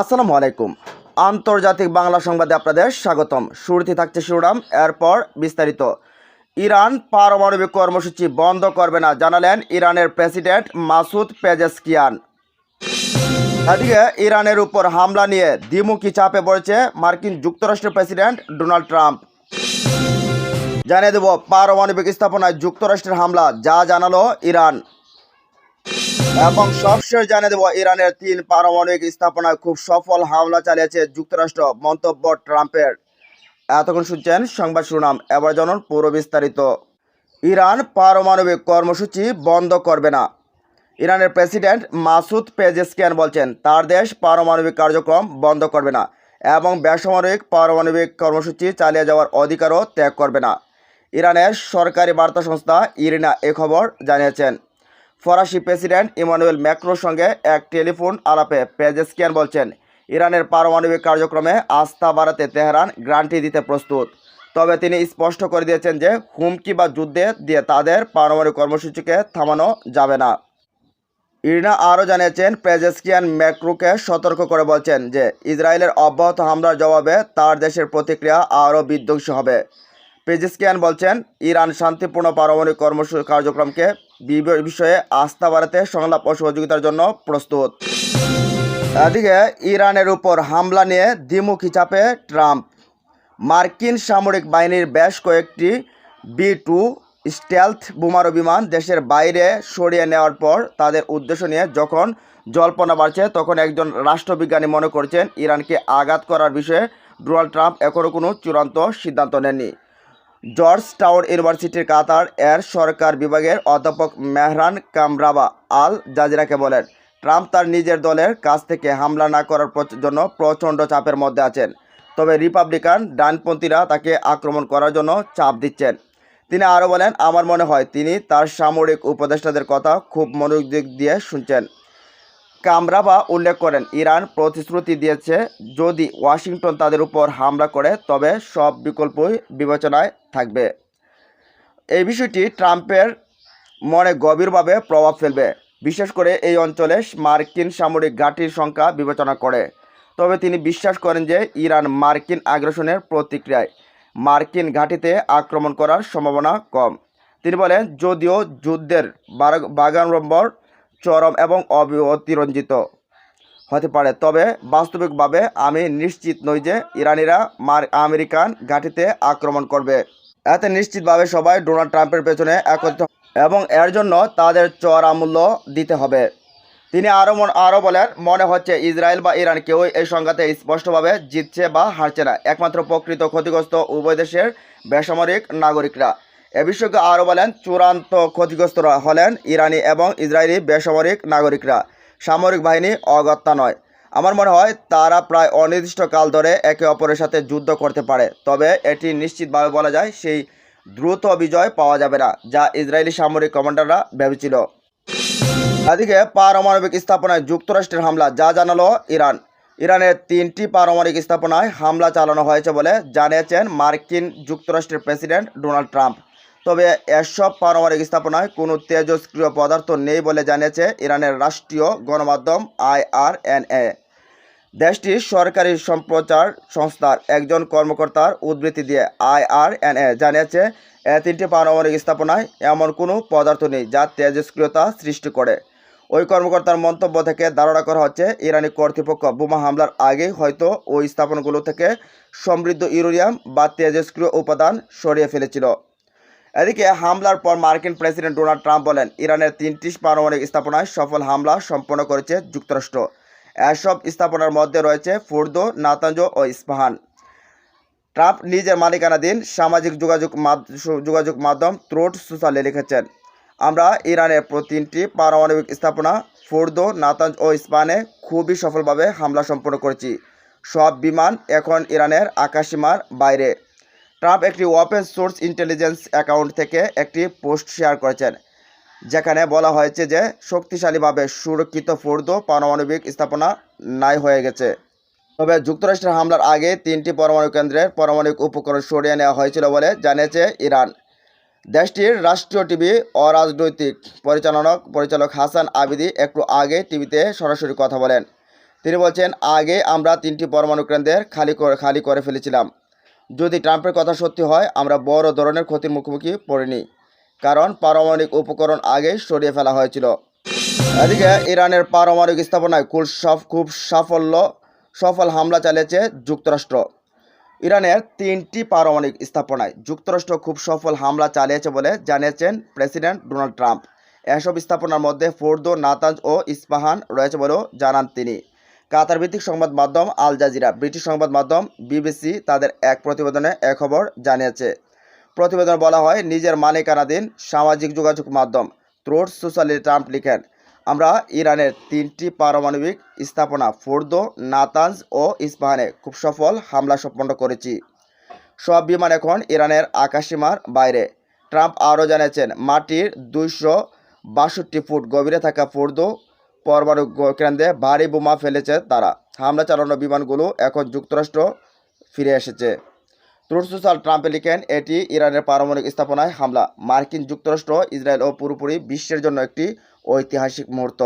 আসসালামু আলাইকুম। আন্তর্জাতিক বাংলা সংবাদে আপনাদের স্বাগতম। শুরুতে থাকছে শিরোনাম, এরপর বিস্তারিত। ইরান পারমাণবিক কর্মসূচি বন্ধ করবে না, জানালেন ইরানের প্রেসিডেন্ট মাসুদ পেজেসকিয়ান। এদিকে ইরানের উপর হামলা নিয়ে দ্বিমুখী চাপে পড়েছে মার্কিন যুক্তরাষ্ট্রের প্রেসিডেন্ট ডোনাল্ড ট্রাম্প। জানিয়ে দেব, পারমাণবিক স্থাপনায় যুক্তরাষ্ট্রের হামলা, যা জানালো ইরান। এবং সবশেষ জানিয়ে দেব, ইরানের তিন পারমাণবিক স্থাপনায় খুব সফল হামলা চালিয়েছে যুক্তরাষ্ট্র, মন্তব্য ট্রাম্পের। এতক্ষণ শুনছেন সংবাদ শিরোনাম, এবার জানুন পুরো বিস্তারিত। ইরান পারমাণবিক কর্মসূচি বন্ধ করবে না। ইরানের প্রেসিডেন্ট মাসুদ পেজেসকিয়ান বলছেন, তার দেশ পারমাণবিক কার্যক্রম বন্ধ করবে না এবং বেসামরিক পারমাণবিক কর্মসূচি চালিয়ে যাওয়ার অধিকারও ত্যাগ করবে না। ইরানের সরকারি বার্তা সংস্থা ইরিনা এ খবর জানিয়েছেন। ফরাসি প্রেসিডেন্ট ইমানুয়েল ম্যাক্রোর সঙ্গে এক টেলিফোন আলাপে পেজেসকিয়ান বলছেন, ইরানের পারমাণবিক কার্যক্রমে আস্থা বাড়াতে তেহরান গ্রান্টি দিতে প্রস্তুত। তবে তিনি স্পষ্ট করে দিয়েছেন যে, হুমকি বা যুদ্ধে দিয়ে তাদের পারমাণবিক কর্মসূচিকে থামানো যাবে না। ইরিনা আরও জানিয়েছেন, পেজেসকিয়ান ম্যাক্রোকে সতর্ক করে বলছেন যে, ইসরায়েলের অব্যাহত হামলার জবাবে তার দেশের প্রতিক্রিয়া আরও বিধ্বংসী হবে। পেজেসকিয়ান বলছেন, ইরান শান্তিপূর্ণ পারমাণবিক কর্মসূচি কার্যক্রমকে বিষয়ে আস্থা বাড়াতে সংলাপ ও সহযোগিতার জন্য প্রস্তুত। এদিকে ইরানের উপর হামলা নিয়ে দ্বিমুখী চাপে ট্রাম্প। মার্কিন সামরিক বাহিনীর বেশ কয়েকটি বি টু স্টেলথ বোমারু বিমান দেশের বাইরে সরিয়ে নেওয়ার পর তাদের উদ্দেশ্য নিয়ে যখন জল্পনা বাড়ছে, তখন একজন রাষ্ট্রবিজ্ঞানী মনে করছেন, ইরানকে আঘাত করার বিষয়ে ডোনাল্ড ট্রাম্প এখনও কোনো চূড়ান্ত সিদ্ধান্ত নেননি। জর্জ টাউন ইউনিভার্সিটির কাতার এর সরকার বিভাগের অধ্যাপক মেহরান কামরাবা আল জাজিরাকে বলেন, ট্রাম্প তার নিজের দলের কাছ থেকে হামলা না করার জন্য প্রচণ্ড চাপের মধ্যে আছেন। তবে রিপাবলিকান ডানপন্থীরা তাকে আক্রমণ করার জন্য চাপ দিচ্ছেন। তিনি আরও বলেন, আমার মনে হয় তিনি তার সামরিক উপদেষ্টাদের কথা খুব মনোযোগ দিয়ে শুনছেন। কামরাবা উল্লেখ করেন, ইরান প্রতিশ্রুতি দিয়েছে যদি ওয়াশিংটন তাদের উপর হামলা করে, তবে সব বিকল্পই বিবেচনায় থাকবে। এই বিষয়টি ট্রাম্পের মনে গভীরভাবে প্রভাব ফেলবে। বিশেষ করে এই অঞ্চলে মার্কিন সামরিক ঘাঁটির সংখ্যা বিবেচনা করে। তবে তিনি বিশ্বাস করেন যে ইরান মার্কিন আগ্রাসনের প্রতিক্রিয়ায় মার্কিন ঘাঁটিতে আক্রমণ করার সম্ভাবনা কম। তিনি বলেন, যদিও যুদ্ধের বারা- বাগানম্বর চরম এবং অতিরঞ্জিত হতে পারে। তবে বাস্তবিকভাবে আমি নিশ্চিত নই যে ইরানিরা মার আমেরিকান ঘাঁটিতে আক্রমণ করবে। এতে নিশ্চিতভাবে সবাই ডোনাল্ড ট্রাম্পের পেছনে একত্রিত এবং এর জন্য তাদের চড়া মূল্য দিতে হবে। তিনি আরও আরও বলেন, মনে হচ্ছে ইসরায়েল বা ইরান কেউই এই সংঘাতে স্পষ্টভাবে জিতছে বা হারছে না। একমাত্র প্রকৃত ক্ষতিগ্রস্ত উভয় দেশের বেসামরিক নাগরিকরা। এ বিষয়কে আরও বলেন, চূড়ান্ত ক্ষতিগ্রস্ত হলেন ইরানি এবং ইসরায়েলি বেসামরিক নাগরিকরা। সামরিক বাহিনী অগত্যা নয়। আমার মনে হয় তারা প্রায় অনির্দিষ্টকাল ধরে একে অপরের সাথে যুদ্ধ করতে পারে, তবে এটি নিশ্চিতভাবে বলা যায় সেই দ্রুত বিজয় পাওয়া যাবে না, যা ইসরায়েলি সামরিক কমান্ডাররা ভেবেছিল। এদিকে পারমাণবিক স্থাপনায় যুক্তরাষ্ট্রের হামলা, যা জানালো ইরান। ইরানের তিনটি পারমাণবিক স্থাপনায় হামলা চালানো হয়েছে বলে জানিয়েছেন মার্কিন যুক্তরাষ্ট্রের প্রেসিডেন্ট ডোনাল্ড ট্রাম্প। তবে এসব পারমাণবিক স্থাপনায় কোনো তেজস্ক্রিয় পদার্থ নেই বলে জানিয়েছে ইরানের রাষ্ট্রীয় গণমাধ্যম আইআরএনএ। দেশটির সরকারি সম্প্রচার সংস্থার একজন কর্মকর্তার উদ্ধৃতি দিয়ে আইআরএনএ জানিয়েছে, এ তিনটি পারমাণবিক স্থাপনায় এমন কোনো পদার্থ নেই যা তেজস্ক্রিয়তা সৃষ্টি করে। ওই কর্মকর্তার মন্তব্য থেকে ধারণা করা হচ্ছে, ইরানি কর্তৃপক্ষ বোমা হামলার আগেই হয়তো ওই স্থাপনাগুলো থেকে সমৃদ্ধ ইউরেনিয়াম বা তেজস্ক্রিয় উপাদান সরিয়ে ফেলেছিল। এদিকে হামলার পর মার্কিন প্রেসিডেন্ট ডোনাল্ড ট্রাম্প বলেন, ইরানের তিনটি পারমাণবিক স্থাপনায় সফল হামলা সম্পন্ন করেছে যুক্তরাষ্ট্র। এসব স্থাপনার মধ্যে রয়েছে ফুর্দো নাতাঞ্জ ও ইস্পাহান। ট্রাম্প নিজের মালিকানাধীন সামাজিক যোগাযোগ যোগাযোগ মাধ্যম ত্রোট সোশ্যালে লিখেছেন, আমরা ইরানের প্র- তিনটি পারমাণবিক স্থাপনা, ফুর্দো নাতাঞ্জ ও ইস্পাহানে খুবই সফলভাবে হামলা সম্পন্ন করেছি। সব বিমান এখন ইরানের আকাশসীমার বাইরে। ট্রাম্প একটি ওপেন সোর্স ইন্টেলিজেন্স অ্যাকাউন্ট থেকে একটি পোস্ট শেয়ার করেছেন, যেখানে বলা হয়েছে যে শক্তিশালীভাবে সুরক্ষিত ফোর্দো পারমাণবিক স্থাপনা নাই হয়ে গেছে। তবে যুক্তরাষ্ট্রের হামলার আগে তিনটি পরমাণু কেন্দ্রের পারমাণবিক উপকরণ সরিয়ে নেওয়া হয়েছিল বলে জানিয়েছে ইরান। দেশটির রাষ্ট্রীয় টিভি অরাজনৈতিক পরিচালনক পরিচালক হাসান আবিদি একটু আগে টিভিতে সরাসরি কথা বলেন। তিনি বলছেন, আগে আমরা তিনটি পরমাণু কেন্দ্রের খালি করে খালি করে ফেলেছিলাম। যদি ট্রাম্পের কথা সত্যি হয়, আমরা বড় ধরনের ক্ষতির মুখোমুখি পড়িনি কারণ পারমাণবিক উপকরণ আগেই সরিয়ে ফেলা হয়েছিল। এদিকে ইরানের পারমাণবিক স্থাপনায় খুব খুব সাফল্য, সফল হামলা চালিয়েছে যুক্তরাষ্ট্র। ইরানের তিনটি পারমাণবিক স্থাপনায় যুক্তরাষ্ট্র খুব সফল হামলা চালিয়েছে বলে জানিয়েছেন প্রেসিডেন্ট ডোনাল্ড ট্রাম্প। এসব স্থাপনার মধ্যে ফোর্দো, নাতাজ ও ইস্পাহান রয়েছে বলেও জানান তিনি। কাতার ভিত্তিক সংবাদ মাধ্যম আল জাজিরা, ব্রিটিশ সংবাদ মাধ্যম বিবিসি তাদের এক প্রতিবেদনে এ খবর জানিয়েছে। প্রতিবেদনে বলা হয়, নিজের মালিকানাধীন সামাজিক যোগাযোগ মাধ্যম ত্রোট সোশ্যালি ট্রাম্প লিখেন, আমরা ইরানের তিনটি পারমাণবিক স্থাপনা ফোর্দো, নাতানজ ও ইস্পাহানে খুব সফল হামলা সম্পন্ন করেছি। সব বিমান এখন ইরানের আকাশসীমার বাইরে। ট্রাম্প আরও জানিয়েছেন, মাটির দুইশো বাষট্টি ফুট গভীরে থাকা ফোর্দো পরমাণু কেন্দ্রে ভারী বোমা ফেলেছে তারা। হামলা চালানো বিমানগুলো এখন যুক্তরাষ্ট্র ফিরে এসেছে। ট্রুথ সোশ্যাল ট্রাম্পে লিখেন, এটি ইরানের পারমাণবিক স্থাপনায় হামলা। মার্কিন যুক্তরাষ্ট্র, ইসরায়েল ও পুরোপুরি বিশ্বের জন্য একটি ঐতিহাসিক মুহূর্ত।